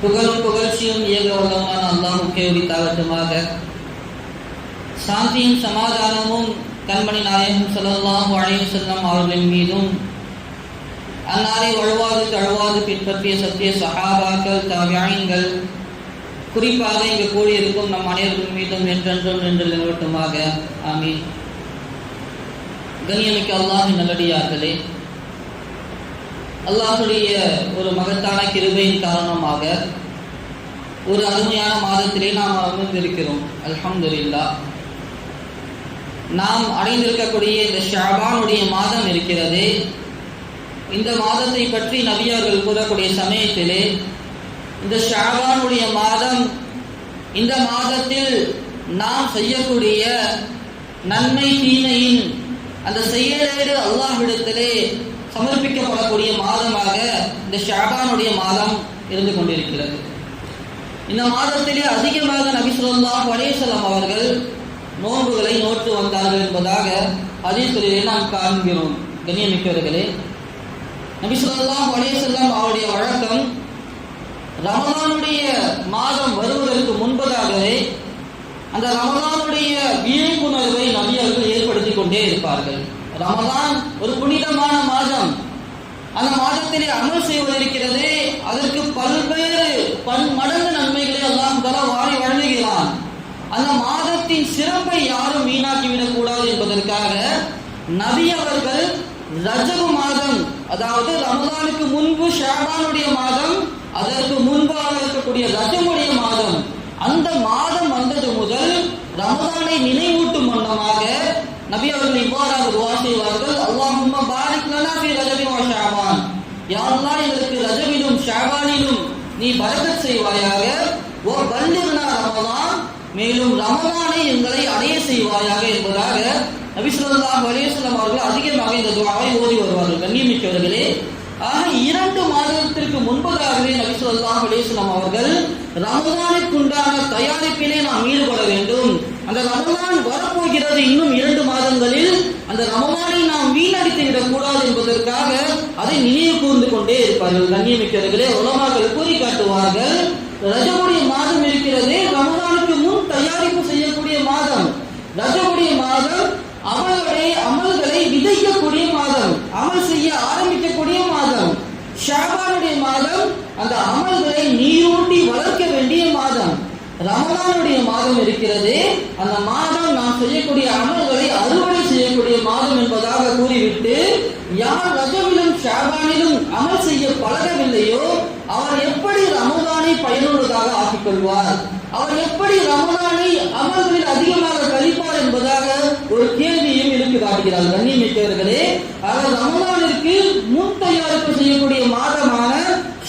புகழும் புகழ்ச்சியும் ஏக வல்லமான அல்லாஹுக்கே உரித்தாகட்டுமாக சாந்தியும் சமாதானமும் கண்மணி நாயகம் செல்லலாம் வளையும் வஸல்லம் அவர்களின் மீதும் அன்னாரை வழுவாது தழுவாது பின்பற்றிய சத்திய சகாபாக்கள் தவியாயங்கள் குறிப்பாக இங்கு கூடியிருக்கும் நம் அனைவர்கள் மீதும் என்றென்றும் நின்று நிலவட்டுமாக. ஆமீன். கண்ணியமிக்க அல்லாஹ் நல்லடியார்களே அல்லாஹுடைய ஒரு மகத்தான கிருபையின் காரணமாக ஒரு அருமையான மாதத்திலே நாம் அமர்ந்திருக்கிறோம். அல்ஹம்துலில்லா. நாம் அடைந்திருக்கக்கூடிய இந்த ஷாபானுடைய மாதம் இருக்கிறது. இந்த மாதத்தை பற்றி நபியார்கள் கூறக்கூடிய சமயத்திலே இந்த ஷாபானுடைய மாதம் இந்த மாதத்தில் நாம் செய்யக்கூடிய நன்மை தீமையின் அந்த செயலேடு அல்லாஹ்விடத்திலே சமர்ப்பிக்கப்படக்கூடிய மாதமாக இந்த ஷாபானுடைய மாதம் இருந்து கொண்டிருக்கிறது. இந்த மாதத்திலே அதிகமாக நபிசுல்லா ஸல்லல்லாஹு அவர்கள் நோன்புகளை நோட்டு வந்தார்கள் என்பதாக ஹதீஸ்களிலே நாம் காண்கிறோம். கண்ணியமிக்கவர்களே நபிசுல்லா ஸல்லல்லாஹு அவருடைய வழக்கம் ரமதானுடைய மாதம் வருவதற்கு முன்பதாகவே அந்த ரமதானுடைய விழிப்புணர்வை நபியர்கள் ஏற்படுத்தி கொண்டே இருப்பார்கள். ரமலான் ஒரு புனிதமான மாதம். அந்த மாதத்திலே அமல் செய்வதற்கிறது அதற்கு பல்வேறு பன்மடங்கு நன்மைகளை எல்லாம் தர வாரி வழங்குகிறான். அந்த மாதத்தின் சிறப்பை யாரும் வீணாக்கிவிடக் கூடாது என்பதற்காக நபி அவர்கள் ரஜபு மாதம் அதாவது ரமலானுக்கு முன்பு ஷாபானுடைய மாதம் அதற்கு முன்பாக இருக்கக்கூடிய ரஜமுடைய மாதம். அந்த மாதம் வந்தது முதல் ரமலானை நினைவூட்டும் வண்ணமாக நபி அவர்கள் இவ்வாறாக துவா செய்வார்கள் அல்லாஹும்ம பாரிக் லனா ஃபி ரஜபி வ ஷாபான் யா அல்லாஹ் எங்களுக்கு ரஜபிலும் ஷாபானிலும் நீ பரக்கத் செய்வாயாக. ஓ பல்லிகுனா ரமதான் மேலும் ரமதானை எங்களை அடைய செய்வாயாக என்பதாக நபி ஸல்லல்லாஹு அலைஹி வஸல்லம் அவர்கள் அதிகமாக இந்த துவாவை ஓதி வருவார்கள். கண்ணியமிக்கவர்களே ஆக இரண்டு மாதத்திற்கு முன்பதாகவே நபி ஸல்லல்லாஹு அலைஹி வஸல்லம் அவர்கள் ரமதானுக்குண்டான தயாரிப்பிலே நாம் ஈடுபட வேண்டும். அந்த ரமலான் வரப்போகிறது இன்னும் இரண்டு மாதங்களில் அந்த ரமலானை நாம் வீணடித்து விடக்கூடாது என்பதற்காக அதை நினைவு கூர்ந்து கொண்டே இருப்பார்கள். கண்ணியமிக்கவர்களே உலமாக்கள் கூறி காட்டுவார்கள் ரஜமுடைய மாதம் இருக்கிறது ரமலானுக்கு முன் தயாரிப்பு செய்யக்கூடிய மாதம். ரஜமுடைய மாதம் அமல்களை அமல்களை விதைக்கக்கூடிய மாதம் அமல் செய்ய ஆரம்பிக்கக்கூடிய மாதம். ஷாபானுடைய மாதம் அந்த அமல்களை நீரூட்டி வளர்க்க வேண்டிய மாதம். ரமலானுடைய மாதம் இருக்கிறது. அந்த மாதம் நாம் செய்யக்கூடிய அமல்களை அறுவடை செய்யக்கூடிய மாதம் என்பதாக கூறிவிட்டு யார் ரஜவிலும் ஷாபானிலும் அமல் செய்ய பழகவில்லையோ அவர் எப்படி ரமலானை பயனுள்ளதாக ஆக்கிக் கொள்வார் அவர் எப்படி ரமலானை அமல்களில் அதிகமாக கழிப்பார் என்பதாக ஒரு கேள்வியும் இருக்கு காட்டுகிறார். கண்ணியமிக்கவர்களே அவர் ரமலானிற்கு முன் தயாரிப்பு செய்யக்கூடிய மாதமான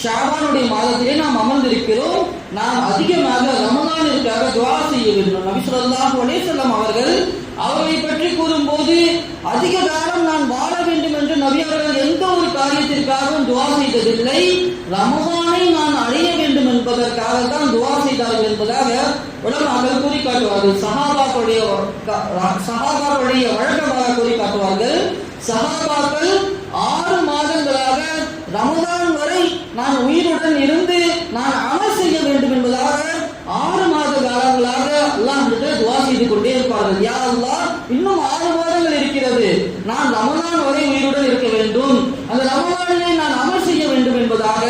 ஷாபானுடைய மாதத்திலே நாம் அமர்ந்திருக்கிறோம். நாம் அதிகமாக ரமலானிற்காக துவா செய்ய வேண்டும். நபி ஒலேசல்லம் அவர்கள் அவரை பற்றி கூறும்போது அதிக காலம் நான் வாழ வேண்டும் என்று நபி அவர்கள் எந்த ஒரு காரியத்திற்காகவும் துவா செய்ததில்லை. ரமதானை நான் அடைய வேண்டும் என்பதற்காக தான் துவா செய்தார்கள் என்பதாக உலமாக்கள் கூறி காட்டுவார்கள் சஹாபாக்களுடைய சஹாபாக்களுடைய வழக்கமாக கூறி காட்டுவார்கள் சஹாபாக்கள் ஆறு மாதங்களாக ரமதான் வரை நான் உயிருடன் இருந்து நான் அமல் செய்ய வேண்டும் என்பதாக ஆறு மாத காலங்களாக அல்லாஹ் துவா செய்து கொண்டே யா இன்னும் ஆறு மாதங்கள் இருக்கிறது. நான் ரமதான் வரை உயிருடன் இருக்க வேண்டும். அந்த ரமதானை நான் அமல் செய்ய வேண்டும் என்பதாக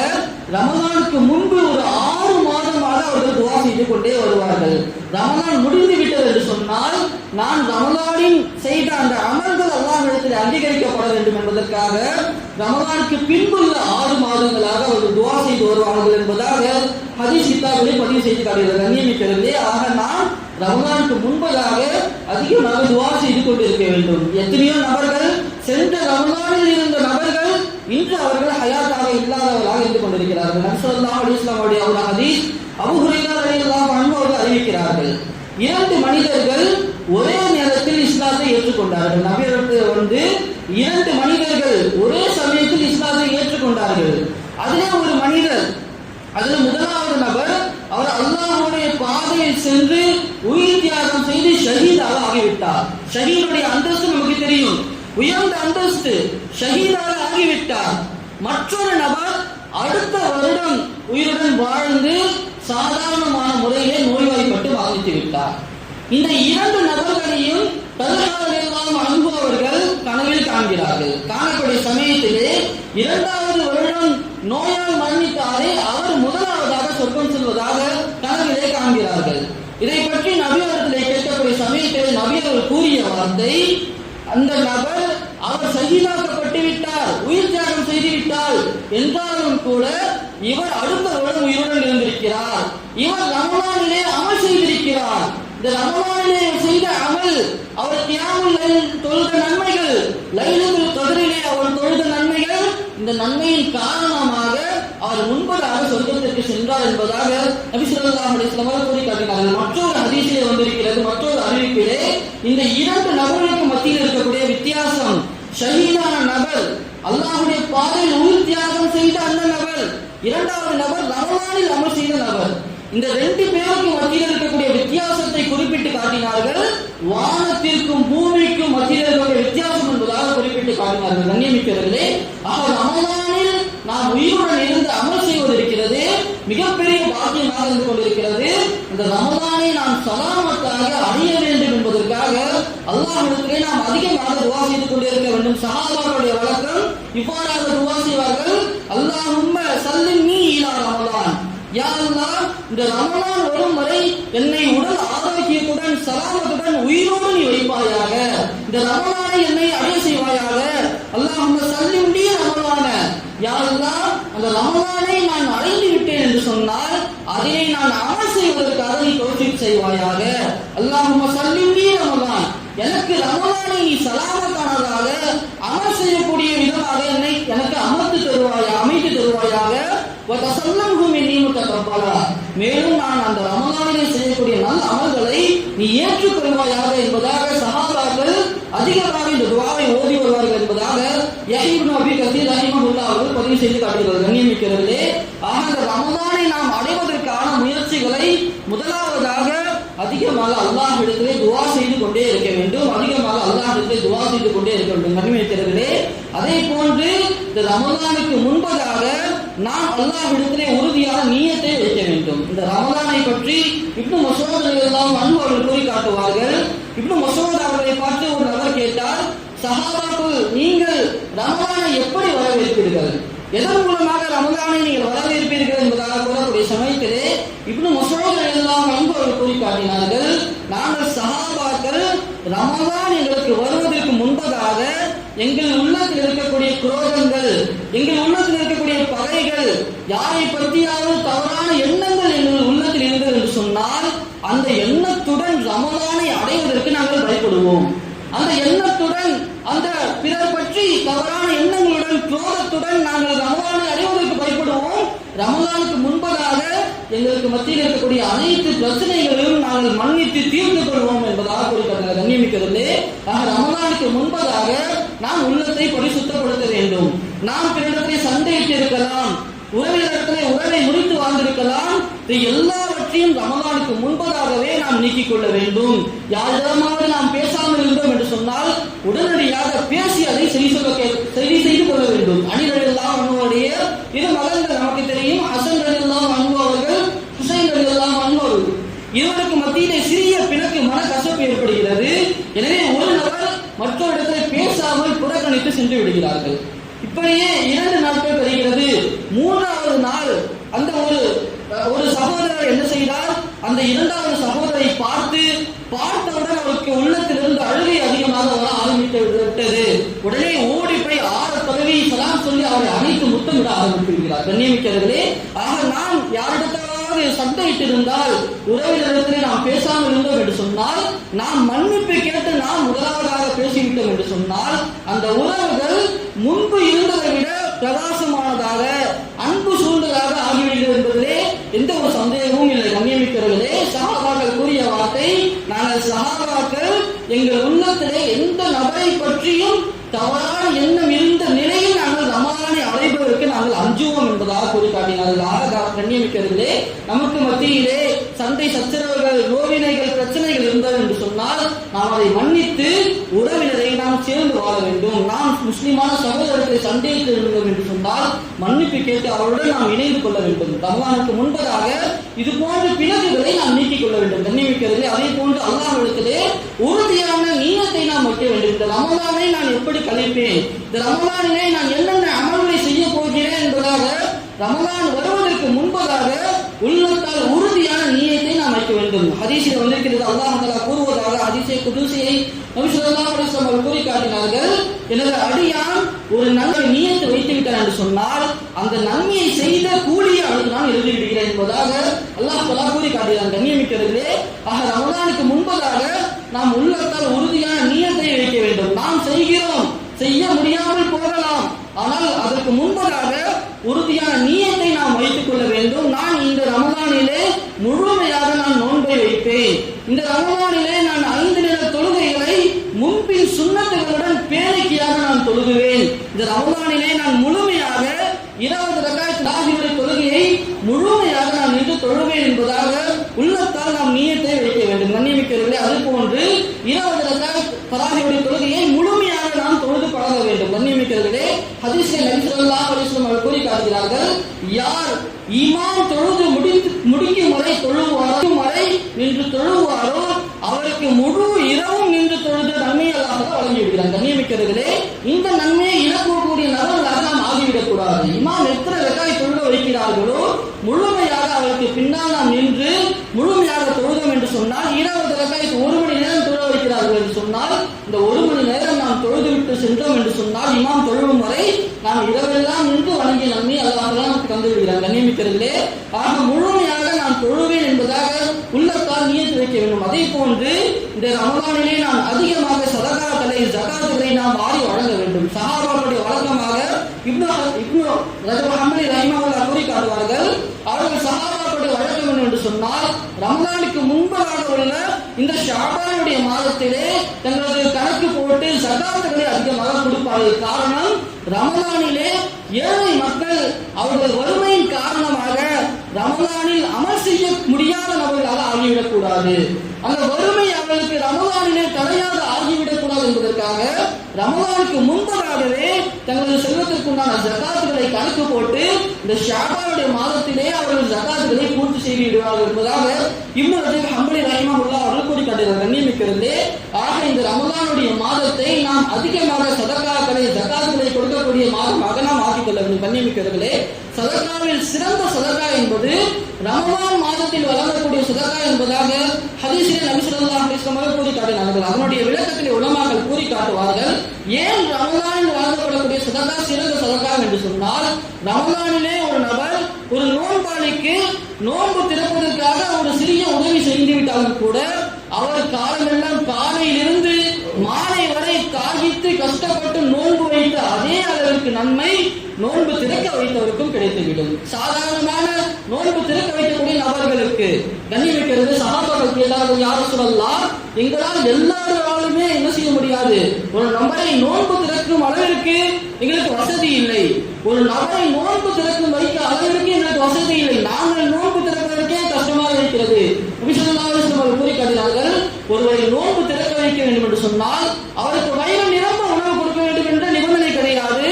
ரமதானுக்கு முன்பு ஒரு ஆறு மாதமாக அவர்கள் துவா செய்து கொண்டே வருவார்கள். ரமதான் முடிந்து விட்டது என்று சொன்னால் நான் ரமலானின் செய்த அந்த அமல்கள் அல்லாஹிடத்தில் அங்கீகரிக்கப்பட வேண்டும் என்பதற்காக ரமலானுக்கு பின்புள்ள ஆறு மாதங்களாக அவர்கள் துவா செய்து வருவார்கள் என்பதாக ஹதீஸ் கித்தாபிலே பதிவு செய்து காட்டுகிறது கண்ணியமிக்கிறது ஆக நான் ரமணானுக்கு முன்பதாக அதிகமாக துவா செய்து கொண்டிருக்க வேண்டும். எத்தனையோ நபர்கள் சென்ற ரமணானில் இருந்த நபர்கள் இன்று அவர்கள் ஹயாத்தாக இல்லாதவர்களாக இருந்து கொண்டிருக்கிறார்கள். நபிசல்லா அலிஸ்லாமுடைய ஒரு ஹதீஸ் அபு ஹுரைரா ரலியல்லாஹு அவர்கள் அறிவிக்கிறார்கள். இரண்டு மனிதர்கள் ஒரே நேரத்தில் இஸ்லாத்தை ஏற்றுக்கொண்டார்கள். நபியர்கள் வந்து இரண்டு மனிதர்கள் ஒரே சமயத்தில் இஸ்லாத்தை ஏற்றுக்கொண்டார்கள். அதிலே ஒரு மனிதர் அதில் முதலாவது நபர் அவர் அல்லாஹ்வுடைய பாதையில் சென்று உயிர் தியாகம் செய்து ஷஹீதாக ஆகிவிட்டார். ஷஹீதுடைய அந்தஸ்து நமக்கு தெரியும். உயர்ந்த அந்தஸ்து ஷஹீதாக ஆகிவிட்டார். மற்றொரு நபர் அடுத்த வருடம் உயிருடன் வாழ்ந்து சாதாரணமான முறையிலே நோய்வாய்ப்பட்டு மரணித்து விட்டார். இந்த இரண்டு நபர்களையும் தற்காலம் அனுபவர்கள் கனவில் காண்கிறார்கள். காணக்கூடிய சமயத்திலே இரண்டாவது வருடம் நோயால் மரணித்தாரே அவர் முதலாவதாக சொர்க்கம் செல்வதாக காண்கிறார்கள். இதை பற்றி நபியவர்களை கேட்கக்கூடிய சமயத்தில் நபியவர் கூறிய வார்த்தை அந்த நபர் அவர் சகிதாக்கப்பட்டு விட்டார் உயிர் தியாகம் செய்துவிட்டால் என்றாலும் கூட இவர் அடுத்த வருடம் உயிருடன் இருந்திருக்கிறார். இவர் ரமலானிலே அமல் செய்திருக்கிறார். இந்த ரமலானிலே செய்த அமல் அவர் தியாகம் தொழுத நன்மைகள் லைலத்தில் கதிரிலே அவர் தொழுத நன்மைகள் இந்த நன்மையின் காரணமாக அவர் முன்பதாக சொர்க்கத்திற்கு சென்றார் என்பதாக நபி ஸல்லல்லாஹு கூறி காட்டினார்கள் மற்றொரு ஹதீஸிலே வந்திருக்கிறது மற்றொரு அறிவிப்பிலே இந்த இரண்டு நபர்களுக்கு மத்தியில் இருக்கக்கூடிய வித்தியாசம் ஷஹீதான நபர் அல்லாஹுடைய பாதையில் உயிர் தியாகம் செய்த அந்த நபர் இரண்டாவது நபர் ரமலானில் அமல் செய்த நபர். இந்த ரெண்டு பேருக்கும் மத்தியில் இருக்கக்கூடிய வித்தியாசத்தை குறிப்பிட்டு காட்டினார்கள். வானத்திற்கும் பூமிக்கும் மத்தியில் இருக்கக்கூடிய வித்தியாசம் என்பதாக குறிப்பிட்டு காட்டினார்கள். கண்ணியமிக்கவர்களே அவர் ரமலானில் நாம் உயிருடன் இருந்து அமல் செய்வது இருக்கிறது மிகப்பெரிய பாக்கியமாக இருந்து கொண்டிருக்கிறது. இந்த ரமதானை நாம் சலாமத்தாக அடைய வேண்டும் என்பதற்காக அல்லாஹிடத்திலே நாம் அதிகமாக துவா செய்து கொண்டிருக்க வேண்டும். சஹாபாக்களுடைய வழக்கம் இவ்வாறாக துவா செய்வார்கள். அல்லாஹும்ம நீ இலா ரமதான். யாரெல்லாம் இந்த ரமலான் வரும் வரை என்னை உடல் ஆரோக்கியத்துடன் சலாமத்துடன் உயிரோடு நீ வைப்பாயாக. இந்த ரமலானை என்னை அடைய செய்வாயாக. அல்லாஹ் சல்லி ரமலான யா யாருதான் அந்த ரமலானை நான் அடைந்து விட்டேன் என்று சொன்னால் அதனை நான் அமல் செய்வதற்காக நீ தோற்றிக் செய்வாயாக. அல்லாஹும் சல்லின்றி ரமலான் எனக்கு ரமலானை நீ சலாமத்தானதாக அமல் செய்யக்கூடிய விதமாக என்னை எனக்கு அமர்த்து தருவாயா அமைத்து தருவாயாக. வதசல்லம்ஹும் இன்னி முத்தகப்பலா. மேலும் நான் அந்த ரமலானிலே செய்யக்கூடிய நல்ல அமல்களை நீ ஏற்றுக்கொள்வாயாக என்பதாக சஹாபாக்கள் அதிகமாக இந்த துவாவை ஓதி வருவார்கள் என்பதாக யஹீப் நபி கசீர் ரஹிமஹுல்லா அவர்கள் பதிவு செய்து காட்டுகிறார்கள் கண்ணியமிக்கிறவர்களே ஆக அந்த நாம் அடைவதற்கான முயற்சிகளை முதலாவதாக அதிகமாக அல்லாஹ்விடத்திலே துவா செய்து கொண்டே இருக்க வேண்டும். அதிகமாக அல்லாஹ்விடத்திலே துவா செய்து கொண்டே இருக்க வேண்டும். கண்ணியமிக்கிறவர்களே அதே போன்று இந்த ரமதானுக்கு முன்பதாக நாம் அல்லாஹ்விடத்திலே உறுதியான நீயத்தை வைக்க வேண்டும். இந்த ரமதானை பற்றி இப்னு மசோத் எல்லாம் அன்பு அவர்கள் கூறி காட்டுவார்கள் இப்னு மசோத் அவர்களை பார்த்து ஒரு நபர் கேட்டார் சகாபாக்கு நீங்கள் ரமதானை எப்படி வரவேற்பீர்கள் எதன் மூலமாக ரமதானை நீங்கள் வரவேற்பீர்கள் என்பதாக கூறக்கூடிய சமயத்திலே இப்படி மசோத் எல்லாம் அன்பு அவர்கள் கூறி காட்டினார்கள் நாங்கள் சகாபாக்கள் ரமதான் எங்களுக்கு வருவதற்கு முன்பதாக எங்கள் உள்ளத்தில் இருக்கக்கூடிய குரோதங்கள் எங்கள் உள்ளத்தில் இருக்கக்கூடிய பகைகள் யாரை பற்றியாவது தவறான எண்ணங்கள் எங்கள் உள்ளத்தில் இருந்தது என்று சொன்னால் அந்த எண்ணத்துடன் ரமதானை அடைவதற்கு நாங்கள் பயப்படுவோம். அந்த எண்ணத்துடன் அந்த பிறர் பற்றி தவறான எண்ணங்களுடன் குரோதத்துடன் நாங்கள் ரமலானை அடைவதற்கு பயப்படுவோம். ரமலானுக்கு முன்பதாக எங்களுக்கு மத்தியில் இருக்கக்கூடிய அனைத்து பிரச்சனைகளையும் நாங்கள் மன்னித்து தீர்த்து கொள்வோம் என்பதாக குறிப்பிட்ட கண்ணியமிக்கிறதே ஆக ரமலானுக்கு முன்பதாக நாம் உள்ளத்தை பரிசுத்தப்படுத்த வேண்டும். நாம் பிறரிடத்திலே சண்டையிட்டு இருக்கலாம் உறவினரிடத்திலே உறவை முறித்து வாழ்ந்திருக்கலாம். எல்லா எல்லாவற்றையும் ரமலானுக்கு முன்பதாகவே நாம் நீக்கிக் கொள்ள வேண்டும். யாரிடமாவது நாம் பேசாமல் இருந்தோம் என்று சொன்னால் உடனடியாக பேசி அதை சரி சொல்ல கே- சரி செய்து கொள்ள வேண்டும். அணிகளெல்லாம் அன்புடைய இரு மகன்கள் நமக்கு தெரியும். ஹசன்கள் எல்லாம் அனுபவர்கள் ஹுசைன்கள் எல்லாம் அனுபவர்கள் இருவருக்கு மத்தியிலே சிறிய பிணக்கு மனக்கசப்பு ஏற்படுகிறது. எனவே ஒரு நபர் மற்றொரு இடத்துல பேசாமல் புறக்கணித்து சென்று விடுகிறார்கள். இப்படியே இரண்டு நாட்கள் வருகிறது மூன்றாவது நாள் அந்த ஒரு ஒரு சகோதரர் என்ன செய்தார்? அந்த இரண்டாவது சகோதரை பார்த்து பார்த்தவுடன் அவருக்கு உள்ளத்திலிருந்து அழுகை அதிகமாக வர ஆரம்பித்து விட்டது உடனே ஓடி போய் ஆறு பதவி சலாம் சொல்லி அவரை அனைத்து முத்தமிட ஆரம்பித்து விடுகிறார் கண்ணியமிக்கிறவர்களே ஆக நாம் யாரிடத்தாவது சண்டையிட்டு இருந்தால் உறவினரிடத்திலே நாம் பேசாமல் இருந்தோம் என்று சொன்னால் நாம் மன்னிப்பு கேட்டு நாம் முதலாவதாக பேசிவிட்டோம் என்று சொன்னால் அந்த உறவுகள் முன்பு இருந்ததை விட பிரகாசமானதாக அன்பு சூழ்ந்ததாக ஆகிவிடுகிறது என்பதிலே எந்த ஒரு சந்தேகமும் இல்லை. கண்ணியமிக்கிறவர்களே சகாபாக்கள் கூறிய வார்த்தை நாங்கள் சகாபாக்கள் எங்கள் உள்ளத்திலே எந்த நபரை பற்றியும் தவறான எண்ணம் இருந்த நிலையில் நாங்கள் ரமலானை அடைபவருக்கு நாங்கள் அஞ்சுவோம் என்பதாக கூறி காட்டினார்கள் ஆக கண்ணியம் நமக்கு மத்தியிலே சண்டை சச்சரவுகள் நோவினைகள் பிரச்சனைகள் இருந்தது என்று சொன்னால் நாம் அதை மன்னித்து உடல் நாம் சேர்ந்து வாழ வேண்டும். நாம் முஸ்லிமான சகோதரத்தை சண்டையிட்டு இருந்தோம் என்று சொன்னால் மன்னிப்பு கேட்டு அவருடன் நாம் இணைந்து கொள்ள வேண்டும். பகவானுக்கு முன்பதாக இது போன்ற பிளவுகளை நாம் நீக்கிக் கொள்ள வேண்டும். கண்ணியமிக்கிறதே அதே போன்று அல்லாஹிடத்திலே உறுதியான நீளத்தை நாம் வைக்க வேண்டும். இந்த ரமலானை நான் எப்படி கழிப்பேன்? இந்த ரமலானினை நான் என்னென்ன அமல்களை செய்ய போகிறேன் என்பதாக ரமலான் வருவதற்கு முன்பதாக உள்ளத்தால் உறுதியான நீயத்தை வேண்டும் ஹதீஸில் வந்திருக்கிறது அல்லாஹ் தஆலா கூறுவதாக ஹதீஸை குதுசியை நபி கூறி காட்டினார்கள் எனது அடியான் ஒரு நல்ல நீயத்தை வைத்து விட்டான் என்று சொன்னால் அந்த நன்மையை செய்த கூலியை அவனுக்கு நான் எழுதி விடுகிறேன் என்பதாக அல்லாஹ் தலா கூறி காட்டுகிறான் கண்ணியமிக்கிறதிலே ஆக ரமதானுக்கு முன்பதாக நாம் உள்ளத்தால் உறுதியான நீயத்தை வைக்க வேண்டும். நாம் செய்கிறோம். செய்ய முடியாமல் போகலாம். ஆனால் அதற்கு முன்பதாக உறுதியான நீயத்தை நாம் வைத்துக் கொள்ள வேண்டும். நான் இந்த ரமதானிலே முழுமையாக நான் நோன்பை வைப்பேன். இந்த ரமதானிலே நான் ஐந்து நில தொழுகைகளை முன்பின் சுண்ணத்துகளுடன் பேரிக்கையாக நான் தொழுகுவேன். இந்த ரமதானிலே நான் முழுமையாக இருபது ரகாய் தாகிவரை தொழுகையை முழுமையாக நான் நின்று தொழுவேன் என்பதாக உள்ளத்தால் நாம் நீயத்தை வைக்க வேண்டும். கண்ணியமிக்கிறவர்களே அது போன்று இருபது ரகாய் தராகியுடைய தொழுகையை முழுமையாக நாம் தொழுது பழக வேண்டும். கண்ணியமிக்கிறவர்களே ஹதீஸ்ல நபி ஸல்லல்லாஹு அவர் கூறி காட்டுகிறார்கள் யார் இமாம் தொழுது முடித்து முடிக்கும் வரை தொழுவாரோ வரை நின்று தொழுவாரோ அவருக்கு முழு இரவும் நின்று தொழுது நன்மையாக வழங்கிவிடுகிறார் வழங்கி இந்த நன்மையை இழக்கக்கூடிய நபர்களாக வைக்கக்கூடாது இமாம் எத்தனை ரக்காய் தொழுக வைக்கிறார்களோ முழுமையாக அவருக்கு பின்னால் நாம் நின்று முழுமையாக தொழுதோம் என்று சொன்னால் இருபது ரெக்காய் ஒரு மணி நேரம் தொழ வைக்கிறார்கள் என்று சொன்னால் இந்த ஒரு மணி நேரம் நாம் தொழுது விட்டு சென்றோம் என்று சொன்னால் இமாம் தொழுவும் வரை நாம் இரவெல்லாம் நின்று வணங்கிய நன்மை அல்லாஹ் நமக்கு தந்து விடுகிறார் கண்ணியமிக்கிறதிலே ஆக முழு நான் தொழுவேன் என்பதாக உள்ளத்தால் நியத்து வைக்க வேண்டும் அதே போன்று இந்த ரமலானிலே நாம் அதிகமாக சதகாக்களை ஜகாத்துகளை நாம் வாரி வழங்க வேண்டும். சஹாபாக்களுடைய வழக்கமாக இப்னு இப்னு ரஜப் ஹம்பலி ரஹிமஹுல்லா கூறி காட்டுவார்கள் அவர்கள் சஹாபாக்களுடைய வழக்கம் என்று சொன்னால் ரமலானுக்கு முன்பதாக உள்ள இந்த ஷாபானுடைய மாதத்திலே தங்களது கணக்கு போட்டு சகாத்துகளை அதிகமாக கொடுப்பார்கள். காரணம் ரமலானிலே ஏழை மக்கள் அவர்கள் வறுமையின் காரணமாக ரமலானில் அமல் செய்ய முடியாத நபர்களாக ஆகிவிடக்கூடாது. அந்த வறுமை அவர்களுக்கு ரமலானிலே தடையாக ஆகிவிடக்கூடாது என்பதற்காக ரமலானுக்கு முன்பதாகவே தங்களது செல்வத்திற்குண்டான ஜகாத்துகளை கணக்கு போட்டு இந்த ஷாபாவுடைய மாதத்திலே அவர்கள் ஜகாத்துகளை பூர்த்தி செய்து விடுவார்கள் என்பதாக இம்முறை ஹம்பளி ரஹிமஹுல்லா அவர்கள் கூறி காட்டுகிறார் கண்ணியமிக்கிறது ஆக இந்த ரமலானுடைய மாதத்தை நாம் அதிகமாக சதக்காக்களை ஜகாத்துகளை கொடுக்கக்கூடிய மாதமாக நாம் ஆக்கிக்கொள்ள வேண்டும். கண்ணியமிக்கிறவர்களே சதக்காவில் சிறந்த சதக்கா என்பது ரமலான் மாதத்தில் வழங்கக்கூடிய சதக்கா என்பதாக விஷயத்தை நபி ஸல்லல்லாஹு அலைஹி வஸல்லம் கூறி காட்டினார்கள். அதனுடைய விளக்கத்திலே உலமாக்கள் கூறி காட்டுவார்கள் ஏன் ரமலானில் வழங்கப்படக்கூடிய சதகா சிறந்த சதகா என்று சொன்னால் ரமலானிலே ஒரு நபர் ஒரு நோன்பாளிக்கு நோன்பு திறப்பதற்காக ஒரு சிறிய உதவி செய்து விட்டாலும் கூட அவர் காலமெல்லாம் காலையிலிருந்து மாலை தாகித்து கஷ்டப்பட்டு நோன்பு வைத்த அதே அளவிற்கு நன்மை நோன்பு திறக்க வைத்தவருக்கும் கிடைத்துவிடும். சாதாரணமான நோன்பு திறக்க வைக்கக்கூடிய நபர்களுக்கு கண்ணி வைக்கிறது சகாபாக்கள் எல்லாரும் யாரும் சொல்லலாம் எங்களால் எல்லாரும் யாருமே என்ன செய்ய முடியாது? ஒரு நபரை நோன்பு திறக்கும் அளவிற்கு எங்களுக்கு வசதி இல்லை. ஒரு நபரை நோன்பு திறக்கும் வைக்க அளவிற்கு எங்களுக்கு வசதி இல்லை. நாங்கள் நோன்பு திறப்பதற்கே கஷ்டமாக இருக்கிறது. அவர்கள் கூறி காட்டினார்கள் ஒருவரை நோன்பு திறக்க வைக்க வேண்டும் என்று சொன்னால் அவருக்கு வயிறு நிரம்ப உணவு கொடுக்க வேண்டும் என்ற நிபந்தனை கிடையாது.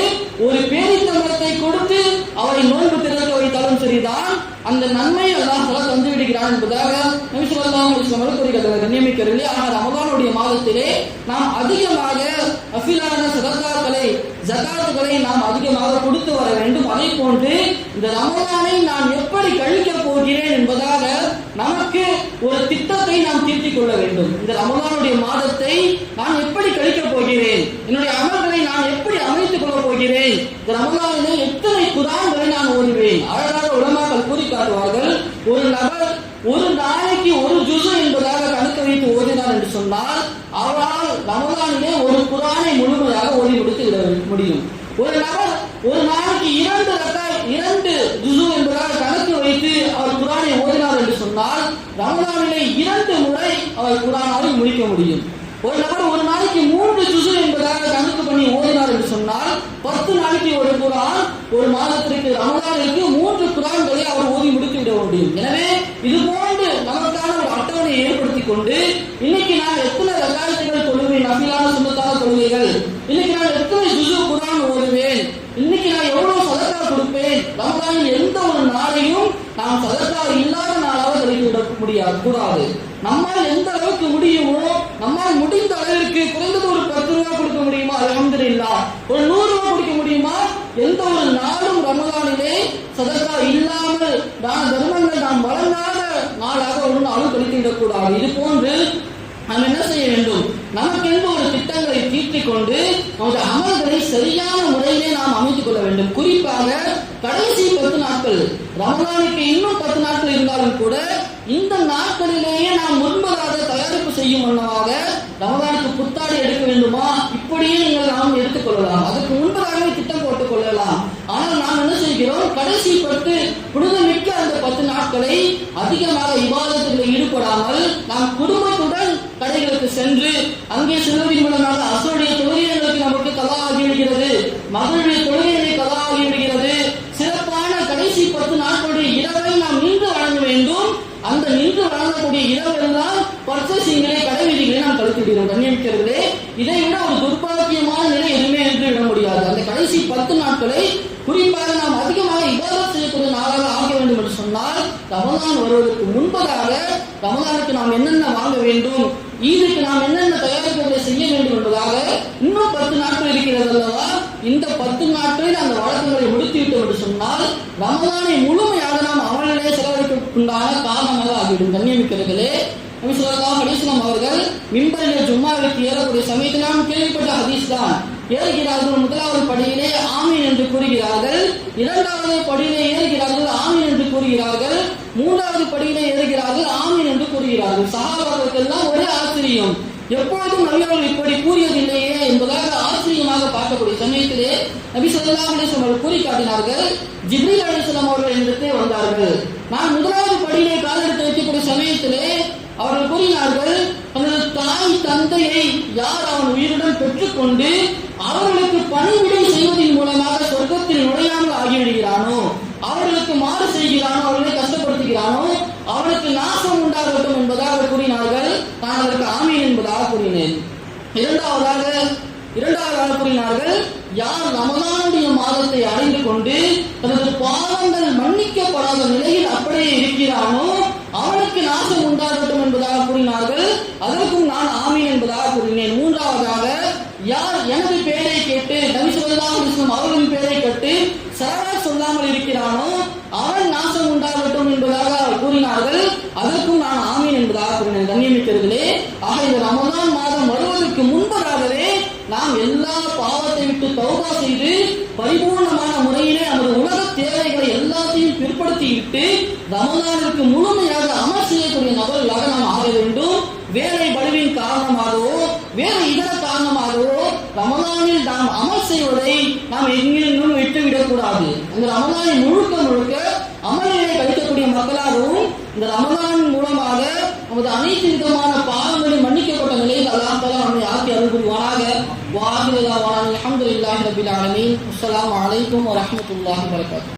ஒரு பேரித்தம்பரத்தை கொடுத்து அவரை நோன்பு திறக்க வைத்தாலும் சரிதான். அந்த நன்மை அல்லாஹ் தந்து விடுகிறான் என்பதாக நபி ஸல்லல்லாஹு அலைஹி வஸல்லம் மாதத்திலே நாம் அதிகமாக அஃபிலான சதகாக்களை ஜகாத்துகளை நாம் அதிகமாக கொடுத்து வர வேண்டும். அதை போன்று இந்த ரமதானை நான் எப்படி கழிக்க போகிறேன் என்பதாக நமக்கு ஒரு திட்டத்தை நாம் தீர்த்திக் கொள்ள வேண்டும். இந்த ரமதானுடைய மாதத்தை நான் எப்படி கழிக்கப் போகிறேன்? என்னுடைய அமல்களை நான் எப்படி அமைத்துக் கொள்ளப் போகிறேன்? இந்த ரமலானிலே எத்தனை குரான்களை நான் ஓடுவேன் அழகாக உலமாக்கள் கூறி காட்டுவார்கள். ஒரு நபர் ஒரு நாளைக்கு ஒரு ஜுசு என்பதாக கணக்கு வைத்து ஓதினார் என்று சொன்னால் அவரால் ரமதானிலே ஒரு குரானை முழுமையாக ஓதி முடித்து முடியும். ஒரு நபர் ஒரு நாளைக்கு இரண்டு ரக்காய் இரண்டு ஜுசு என்பதாக கணக்கு வைத்து அவர் குரானை ஓதினார் என்று சொன்னால் ரமதானிலே இரண்டு முறை அவர் குரானாவை முடிக்க முடியும். ஒரு நபர் ஒரு நாளைக்கு மூன்று ஜுசு என்பதாக கணக்கு பண்ணி ஓதினார் என்று சொன்னால் பத்து நாளைக்கு ஒரு குரான் ஒரு மாதத்திற்கு ரமதானிற்கு மூன்று குரான்களை அவர் ஓதி முடித்துவிட முடியும் எனவே இது போன்று நமக்கான ஒரு அட்டவணையை ஏற்படுத்தி கொண்டு இன்னைக்கு நான் எத்தனை ரகாயத்துகள் தொழுவேன் நபிலான சுமத்தான தொழுகைகள் இன்னைக்கு நான் எத்தனை ஜுசு குரான் ஓதுவேன்? இன்னைக்கு நான் எவ்வளவு சதக்கா கொடுப்பேன்? ரமதானின் எந்த ஒரு நாளையும் நான் சதக்கா இல்லாத கூடாது நம்மால் எந்த அளவுக்கு முடியுமோ நம்மால் முடிந்த அளவிற்கு குறைந்தது ஒரு பத்து ரூபா கொடுக்க முடியுமா? அலமதுல்லா ஒரு நூறு ரூபாய் கொடுக்க முடியுமா? எந்த ஒரு நாளும் ரமலானிலே சதக்கா இல்லாமல் நான் தர்மங்கள் நாம் வழங்காத நாளாக ஒரு நாளும் கழித்து விடக்கூடாது. இது போன்று நாம் என்ன செய்ய வேண்டும்? நமக்கென்று ஒரு திட்டங்களை தீட்டிக் கொண்டு நமது அமல்களை சரியான முறையிலே நாம் அமைத்துக் கொள்ள வேண்டும். குறிப்பாக கடைசி பத்து நாட்கள் ரமலானுக்கு இன்னும் பத்து நாட்கள் இருந்தாலும் கூட இந்த நாட்களிலேயே நாம் முன்பதாக தயாரிப்பு செய்யும் வண்ணமாக ரமலானுக்கு புத்தாடை எடுக்க வேண்டுமா? இப்படியே நீங்கள் நாம் எடுத்துக் கொள்ளலாம். அதற்கு முன்பதாகவே திட்டம் போட்டுக் கொள்ளலாம். ஆனால் நாம் என்ன செய்கிறோம்? கடைசி பத்து புனிதமிக்க அந்த பத்து நாட்களை அதிகமாக விவாதத்தில் ஈடுபடாமல் நாம் குடும்பத்துடன் கடைகளுக்கு சென்று அங்கே செல்வதன் மூலமாக அசருடைய தொழுகைகளுக்கு நமக்கு கலா ஆகிவிடுகிறது மகளுடைய தொழுகைகளை கலா ஆகிவிடுகிறது சிறப்பான கடைசி பத்து நாட்களுடைய இரவை நாம் நின்று வழங்க வேண்டும். அந்த நின்று வழங்கக்கூடிய இரவெல்லாம் பர்ச்சேசிங்களை கடைவீதிகளை நாம் தடுத்துகிறோம் கண்ணியமிக்கிறதே இதை விட ஒரு துர்பாக்கியமான நிலை எதுவுமே என்று விட முடியாது. அந்த கடைசி பத்து நாட்களை குறிப்பாக நாம் அதிகமாக இபாதத் செய்யக்கூடிய நாளாக ஆக வேண்டும் என்று சொன்னால் ரமலான் வருவதற்கு முன்பதாக ரமலானுக்கு நாம் என்னென்ன வாங்க வேண்டும்? ஈதுக்கு நாம் என்னென்ன தயாரிப்புகளை செய்ய வேண்டும் என்பதாக இன்னும் பத்து நாட்கள் இருக்கிறது அல்லவா? இந்த பத்து நாட்களில் அந்த வழக்கங்களை முடித்துவிட்டோம் என்று சொன்னால் ரமதானை முழுமையாக நாம் அமலிலே செலவழிக்குண்டான காரணமாக ஆகிவிடும். கண்ணியமிக்கிறர்களே நபி ஸல்லல்லாஹு அவர்கள் மிம்பரிலே ஜும்மாவிற்கு ஏறக்கூடிய சமயத்தில் நாம் கேள்விப்பட்ட ஹதீஸ் தான். ஏறுகிறார்கள் முதலாவது படியிலே ஆமீன் என்று கூறுகிறார்கள் இரண்டாவது படியிலே ஏறுகிறார்கள் ஆமீன் என்று கூறுகிறார்கள் மூன்றாவது படியிலே ஏறுகிறார்கள் ஆமீன் என்று கூறுகிறார்கள். சஹாபாக்களுக்கெல்லாம் ஒரே ஆச்சரியம். எப்பொழுதும் நபியவர்கள் இப்படி கூறியதில்லையே என்பதாக ஆச்சரியமாக பார்க்கக்கூடிய சமயத்திலே நபி சொல்லா அலிஸ்லாம் அவர்கள் கூறி காட்டினார்கள் ஜிப்ரீல் அலிஸ்லாம் அவர்கள் என்னிடத்தே வந்தார்கள். நான் முதலாவது படியிலே காலெடுத்து வைக்கக்கூடிய சமயத்திலே அவர்கள் கூறினார்கள் தனது தாய் தந்தையை யார் அவன் உயிருடன் பெற்றுக்கொண்டு அவர்களுக்கு பணிவிடை செய்வதன் மூலமாக சொர்க்கத்தில் நுழையாமல் ஆகிவிடுகிறானோ? அவர்களுக்கு மாறு செய்கிறானோ? அவர்களை கஷ்டப்படுத்துகிறானோ? அவர்களுக்கு நாசம் உண்டாகட்டும் என்பதாக கூறினார்கள். நான் அதற்கு ஆமீன் என்பதாக கூறினேன். இரண்டாவதாக இரண்டாவதாக கூறினார்கள் யார் ரமதானுடைய மாதத்தை அறிந்து கொண்டு தனது பாவங்கள் மன்னிக்கப்படாத நிலையில் அப்படியே இருக்கிறானோ அவனுக்கு நாசம் உண்டாகட்டும் என்பதாக கூறினார்கள். அதற்கும் நான் ஆமீன் என்பதாக கூறினேன். மூன்றாவதாக யார் எனது ஸல்லல்லாஹு அலைஹி பேரை அவர்களின் பெயரை சரவா சொல்லாமல் இருக்கிறானோ அவன் நாசம் உண்டாகட்டும் என்பதாக கூறினார்கள். அதற்கும் நான் ஆமீன் என்பதாக கூறினேன். கண்ணியமிக்கிறர்களே ஆக இந்த ரமதான் மாதம் வருவதற்கு முன்பதாகவே நாம் எல்லா பாவத்தை விட்டு தௌபா செய்து பரிபூர்ணமான முறையிலே நமது உலக தேவைகளை எல்லாத்தையும் பிற்படுத்திவிட்டு ரமதானிற்கு முழுமையாக அமல் செய்யக்கூடிய நபர்களாக நாம் ஆக வேண்டும். வேலை பலுவின் காரணமாகவோ வேறு இதர காரணமாகவோ ரமலானில் நாம் அமல் செய்வதை நாம் எங்கிருந்தும் விட்டுவிடக் கூடாது அந்த ரமலானை முழுக்க முழுக்க அமலிலே கழிக்கக்கூடிய மக்களாகவும் இந்த ரமலான் மூலமாக நமது அனைத்து விதமான பாவங்களும் மன்னிக்கப்பட்ட நிலையில் அல்லாஹ் தஆலா நம்மை ஆக்கி அருள் புரிவானாக. வாஹிரு தாவானா அல்ஹம்துலில்லாஹி ரப்பில் ஆலமீன். அஸ்ஸலாமு அலைக்கும் வரஹ்மத்துல்லாஹி வபரகாத்துஹு